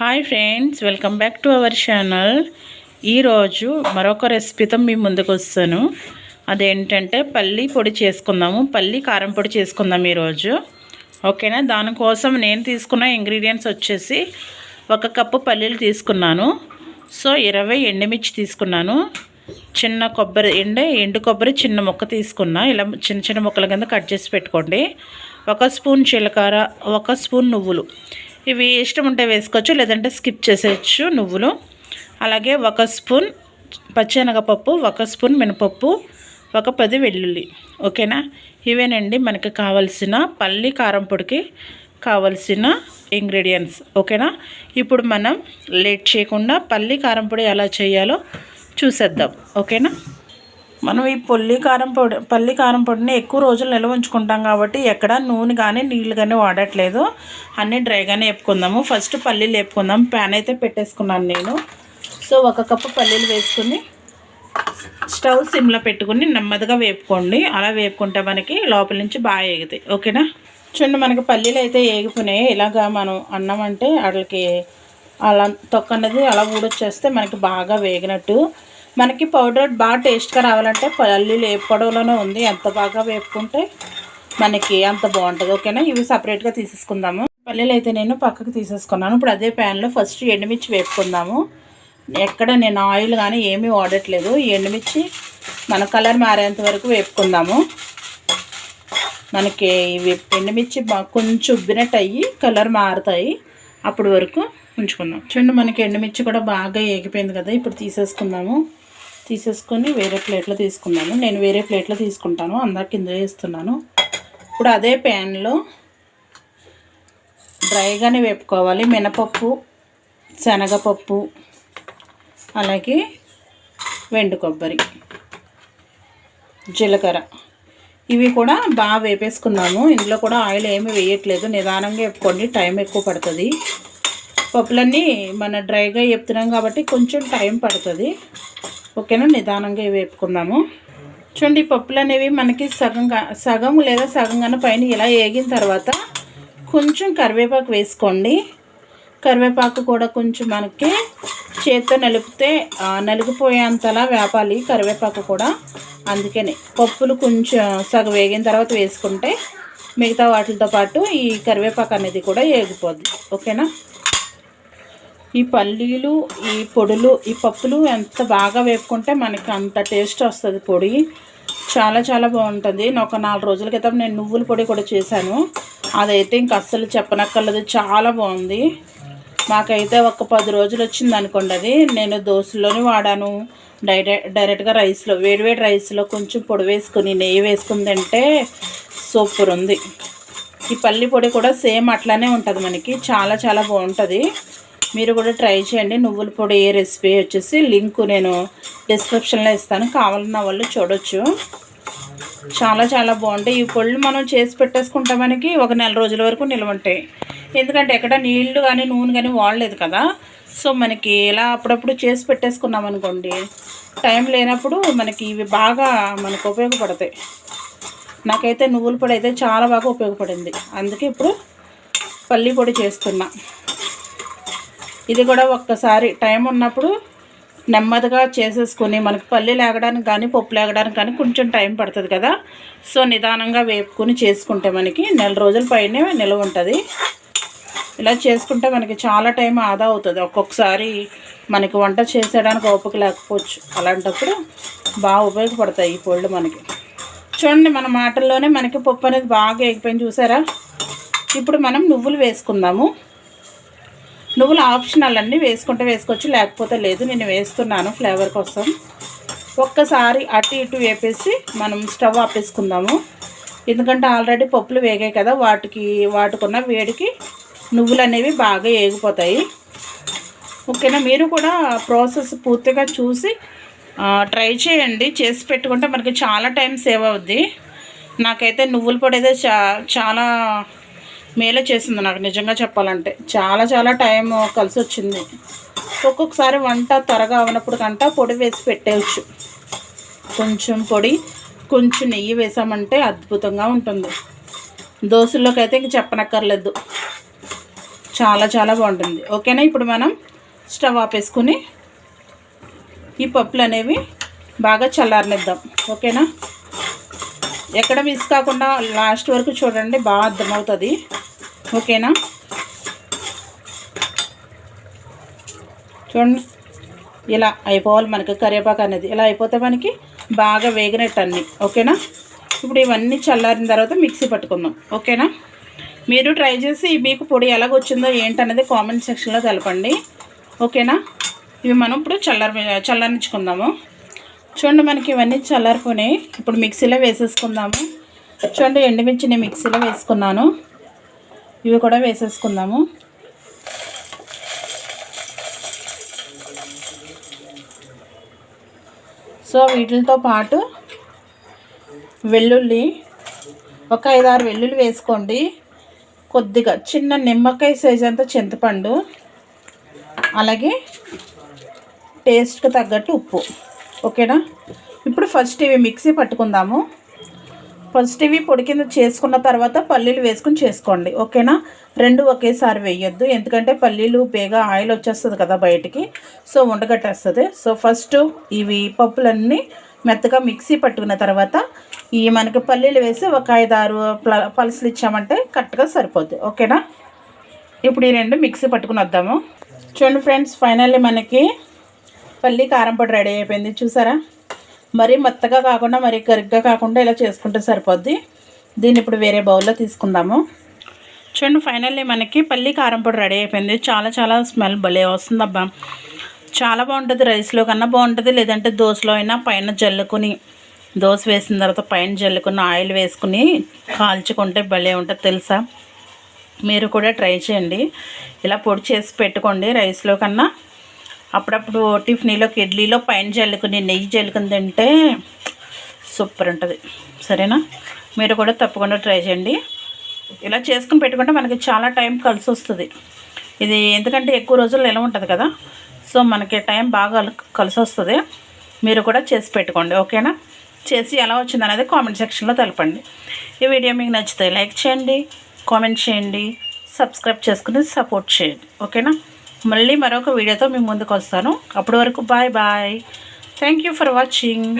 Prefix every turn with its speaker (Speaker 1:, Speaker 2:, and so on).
Speaker 1: Hi friends welcome back to our channel ఈరోజు మరొక రెసిపీతో మీ ముందుకు వస్తాను. అదేంటంటే పల్లి పొడి చేసుకుందాము. పల్లి కారం పొడి చేసుకుందాం ఈరోజు ఓకేనా దానికోసం నేను తీసుకున్న ఇంగ్రీడియంట్స్ వచ్చేసి ఒక కప్పు పల్లీలు తీసుకున్నాను. సో ఇరవై ఎండుమిర్చి తీసుకున్నాను. చిన్న కొబ్బరి ఎండే ఎండు కొబ్బరి చిన్న ముక్క తీసుకున్నా. ఇలా చిన్న చిన్న ముక్కల కింద కట్ చేసి పెట్టుకోండి. ఒక స్పూన్ జీలకర్ర ఒక స్పూన్ నువ్వులు. ఇవి ఇష్టం ఉంటే వేసుకోవచ్చు లేదంటే స్కిప్ చేసేయచ్చు నువ్వులు. అలాగే ఒక స్పూన్ పచ్చెనగపప్పు ఒక స్పూన్ మినపప్పు ఒక పది వెల్లుల్లి. ఓకేనా? ఇవేనండి మనకి కావలసిన పల్లి కారం పొడికి కావలసిన ఇంగ్రీడియంట్స్. ఓకేనా? ఇప్పుడు మనం లేట్ చేయకుండా పల్లి కారం పొడి ఎలా చేయాలో చూసేద్దాం. ఓకేనా? మనం ఈ పొల్లి కారం పొడి పల్లి కారం పొడిని ఎక్కువ రోజులు నిల్వ ఉంచుకుంటాం కాబట్టి ఎక్కడ నూనె కానీ నీళ్ళు కానీ వాడట్లేదు. అన్నీ డ్రైగానే వేపుకుందాము. ఫస్ట్ పల్లీలు వేపుకుందాం. ప్యాన్ అయితే పెట్టేసుకున్నాను నేను. సో ఒక కప్పు పల్లీలు వేసుకుని స్టవ్ సిమ్లో పెట్టుకుని నెమ్మదిగా వేపుకోండి. అలా వేపుకుంటే మనకి లోపల నుంచి బాగా ఏగుతాయి. ఓకేనా? చూడండి మనకి పల్లీలు అయితే ఏగిపోయినాయి. ఇలాగా మనం అన్నం అంటే వాటికి అలా తొక్క అనేది అలా ఊడొచ్చేస్తే మనకి బాగా వేగినట్టు. మనకి పౌడర్ బాగా టేస్ట్గా రావాలంటే పల్లీలు వేపుకోవడంలోనే ఉంది. ఎంత బాగా వేపుకుంటే మనకి అంత బాగుంటుంది. ఓకేనా ఇవి సపరేట్గా తీసేసుకుందాము. పల్లీలు అయితే నేను పక్కకు తీసేసుకున్నాను. ఇప్పుడు అదే ప్యాన్లో ఫస్ట్ ఎండుమిర్చి వేపుకుందాము. ఎక్కడ నేను ఆయిల్ కానీ ఏమీ వాడట్లేదు. ఎండుమిర్చి మన కలర్ మారేంత వరకు వేపుకుందాము. మనకి ఇవి ఎండుమిర్చి కొంచెం ఉబ్బినట్టు అయ్యి కలర్ మారుతాయి. అప్పటి వరకు ఉంచుకుందాం. చూడండి మనకి ఎండుమిర్చి కూడా బాగా ఏగిపోయింది కదా? ఇప్పుడు తీసేసుకుందాము. తీసేసుకొని వేరే ప్లేట్లో తీసుకున్నాను. నేను వేరే ప్లేట్లో తీసుకుంటాను. అందరికి కింద వేస్తున్నాను. ఇప్పుడు అదే ప్యాన్లో డ్రైగానే వేపుకోవాలి. మినపప్పు శనగపప్పు అలాగే వెండు కొబ్బరి జీలకర్ర. ఇవి కూడా బాగా వేపేసుకున్నాము. ఇందులో కూడా ఆయిల్ ఏమీ వేయట్లేదు. నిదానంగా వేపుకోండి. టైం ఎక్కువ పడుతుంది. పప్పులన్నీ మన డ్రైగా వేపుతున్నాం కాబట్టి కొంచెం టైం పడుతుంది. ఓకేనా? నిదానంగా వేపుకుందాము. చూడండి పప్పులు అనేవి మనకి సగం సగం లేదా సగం పైన ఇలా వేగిన తర్వాత కొంచెం కరివేపాకు వేసుకోండి. కరివేపాకు కూడా కొంచెం మనకి చేత్తో నలిపితే నలిగిపోయేంతలా వేపాలి కరివేపాకు కూడా. అందుకని పప్పులు కొంచెం సగం వేగిన తర్వాత వేసుకుంటే మిగతా వాటితో పాటు ఈ కరివేపాకు అనేది కూడా వేగిపోద్ది ఓకేనా? ఈ పల్లీలు ఈ పొడులు ఈ పప్పులు ఎంత బాగా వేపుకుంటే మనకి అంత టేస్ట్ వస్తుంది పొడి. చాలా చాలా బాగుంటుంది. ఒక నాలుగు రోజుల క్రితం నేను నువ్వుల పొడి కూడా చేశాను. అదైతే ఇంక అస్సలు చెప్పనక్కర్లేదు. చాలా బాగుంది. మాకైతే ఒక పది రోజులు వచ్చింది అనుకోండి అది. నేను దోశలోనే వాడాను. డైరెక్ట్ డైరెక్ట్గా రైస్లో వేడివేడి రైస్లో కొంచెం పొడి వేసుకుని నెయ్యి వేసుకుని తింటే సూపర్ ఉంది. ఈ పల్లి పొడి కూడా సేమ్ అట్లానే ఉంటుంది మనకి. చాలా చాలా బాగుంటుంది. మీరు కూడా ట్రై చేయండి. నువ్వుల పొడి ఏ రెసిపీ వచ్చేసి లింక్ నేను డిస్క్రిప్షన్లో ఇస్తాను. కావాలన్న వాళ్ళు చూడొచ్చు. చాలా చాలా బాగుంటాయి. ఈ పళ్ళు మనం చేసి పెట్టేసుకుంటే మనకి ఒక నెల రోజుల వరకు నిల్వ ఉంటాయి. ఎందుకంటే ఎక్కడ నీళ్ళు కానీ నూనె కానీ వాడలేదు కదా. సో మనకి ఇలా అప్పుడప్పుడు చేసి పెట్టేసుకున్నాం అనుకోండి టైం లేనప్పుడు మనకి ఇవి బాగా మనకు ఉపయోగపడతాయి. నాకైతే నువ్వుల పొడి అయితే చాలా బాగా ఉపయోగపడింది. అందుకే ఇప్పుడు పల్లి పొడి చేస్తున్నా. ఇది కూడా ఒక్కసారి టైం ఉన్నప్పుడు నెమ్మదిగా చేసేసుకొని మనకి పల్లి లేగడానికి కానీ పప్పు లేగడానికి కానీ కొంచెం టైం పడుతుంది కదా. సో నిదానంగా వేపుకొని చేసుకుంటే మనకి నెల రోజుల పైనే నిల్వ ఉంటుంది. ఇలా చేసుకుంటే మనకి చాలా టైం ఆదా అవుతుంది. ఒక్కొక్కసారి మనకి వంట చేసేయడానికి ఓపిక లేకపోవచ్చు. అలాంటప్పుడు బాగా ఉపయోగపడతాయి ఈ పొళ్ళు మనకి. చూడండి మన మాటల్లోనే మనకి పప్పు అనేది బాగా ఎగిపోయింది చూసారా? ఇప్పుడు మనం నువ్వులు వేసుకుందాము. నువ్వులు ఆప్షనల్ అన్నీ వేసుకుంటే వేసుకోవచ్చు లేకపోతే లేదు. నేను వేస్తున్నాను ఫ్లేవర్ కోసం. ఒక్కసారి అటు ఇటు వేపేసి మనం స్టవ్ ఆపేసుకుందాము. ఎందుకంటే ఆల్రెడీ పప్పులు వేగాయి కదా వాటికి వాటికున్న వేడికి నువ్వులు అనేవి బాగా ఏగిపోతాయి. ఓకేనా? మీరు కూడా ప్రాసెస్ పూర్తిగా చూసి ట్రై చేయండి. చేసి పెట్టుకుంటే మనకి చాలా టైం సేవ్ అవుద్ది. నాకైతే నువ్వుల పొడి అయితే చా చాలా మేలే చేసింది నాకు నిజంగా చెప్పాలంటే. చాలా చాలా టైం కలిసి వచ్చింది. ఒక్కొక్కసారి వంట త్వరగా అవనప్పుడు కంట పొడి వేసి పెట్టేయచ్చు. కొంచెం పొడి కొంచెం నెయ్యి వేసామంటే అద్భుతంగా ఉంటుంది. దోశల్లోకి అయితే ఇంక చెప్పనక్కర్లేదు. చాలా చాలా బాగుంటుంది. ఓకేనా? ఇప్పుడు మనం స్టవ్ ఆపేసుకుని ఈ పప్పులు అనేవి బాగా చల్లారనిద్దాం. ఓకేనా? ఎక్కడ మిస్ కాకుండా లాస్ట్ వరకు చూడండి బాగా అర్థమవుతుంది. ఓకేనా? చూడండి. ఇలా అయిపోవాలి మనకి కరివేపాకు అనేది. ఇలా అయిపోతే మనకి బాగా వేగినట్టు అన్నీ ఓకేనా? ఇప్పుడు ఇవన్నీ చల్లారిన తర్వాత మిక్సీ పట్టుకుందాం. ఓకేనా? మీరు ట్రై చేసి మీకు పొడి ఎలాగొచ్చిందో ఏంటనేది కామెంట్ సెక్షన్లో తెలపండి. ఓకేనా? ఇవి మనం ఇప్పుడు చల్లారి చల్లారించుకుందాము. చూడండి మనకి ఇవన్నీ చల్లారిపోయినాయి. ఇప్పుడు మిక్సీలో వేసేసుకుందాము. చూడండి ఎండుమిర్చిని మిక్సీలో వేసుకున్నాను. ఇవి కూడా వేసేసుకుందాము. సో వీటితో పాటు వెల్లుల్లి ఒక ఐదారు వెల్లుల్లి వేసుకోండి. కొద్దిగా చిన్న నిమ్మకాయ సైజ్ అంత చింతపండు అలాగే టేస్ట్కి తగ్గట్టు ఉప్పు. ఓకేనా ఇప్పుడు ఫస్ట్ ఇవి మిక్సీ పట్టుకుందాము. ఫస్ట్ ఇవి పొడి కింద చేసుకున్న తర్వాత పల్లీలు వేసుకుని చేసుకోండి. ఓకేనా? రెండు ఒకేసారి వేయొద్దు. ఎందుకంటే పల్లీలు బేగా ఆయిల్ వచ్చేస్తుంది కదా బయటికి. సో ఉండగట్టేస్తుంది. సో ఫస్ట్ ఇవి పప్పులన్నీ మెత్తగా మిక్సీ పట్టుకున్న తర్వాత ఈ మనకి పల్లీలు వేసి ఒక ఐదు ఆరు పలుసులు ఇచ్చామంటే కరెక్ట్గా సరిపోద్ది. ఓకేనా? ఇప్పుడు ఈ రెండు మిక్సీ పట్టుకుని వద్దాము. చూడండి ఫ్రెండ్స్ ఫైనల్లీ మనకి పల్లీ కారం పొడి రెడీ అయిపోయింది. చూసారా? మరీ మెత్తగా కాకుండా మరీ కరిగ్గా కాకుండా ఇలా చేసుకుంటే సరిపోద్ది. దీన్ని ఇప్పుడు వేరే బౌల్లో తీసుకుందాము. చూడండి ఫైనల్లీ మనకి పల్లి కారం పొడి రెడీ అయిపోయింది. చాలా చాలా స్మెల్ భలే వస్తుంది అబ్బా చాలా బాగుంటుంది రైస్లో కన్నా బాగుంటుంది. లేదంటే దోశలో అయినా పైన జల్లుకుని దోశ వేసిన తర్వాత పైన జల్లుకుని ఆయిల్ వేసుకుని కాల్చుకుంటే భలే ఉంటుంది తెలుసా? మీరు కూడా ట్రై చేయండి. ఇలా పొడి చేసి పెట్టుకోండి రైస్లో కన్నా. అప్పుడప్పుడు టిఫినీలోకి ఇడ్లీలో పైన జల్లుకుని నెయ్యి జల్లుకుని తింటే సూపర్ ఉంటుంది. సరేనా? మీరు కూడా తప్పకుండా ట్రై చేయండి. ఇలా చేసుకుని పెట్టుకుంటే మనకి చాలా టైం కలిసి వస్తుంది. ఇది ఎందుకంటే ఎక్కువ రోజులు నిలవ ఉంటుంది కదా. సో మనకి టైం బాగా కలిసి వస్తుంది. మీరు కూడా చేసి పెట్టుకోండి ఓకేనా? చేసి ఎలా వచ్చింది అనేది కామెంట్ సెక్షన్లో తెలపండి. ఈ వీడియో మీకు నచ్చితే లైక్ చేయండి కామెంట్ చేయండి సబ్స్క్రైబ్ చేసుకుని సపోర్ట్ చేయండి ఓకేనా? మళ్ళీ మరొక వీడియోతో మీ ముందుకు వస్తాను. అప్పటి వరకు bye bye thank you for watching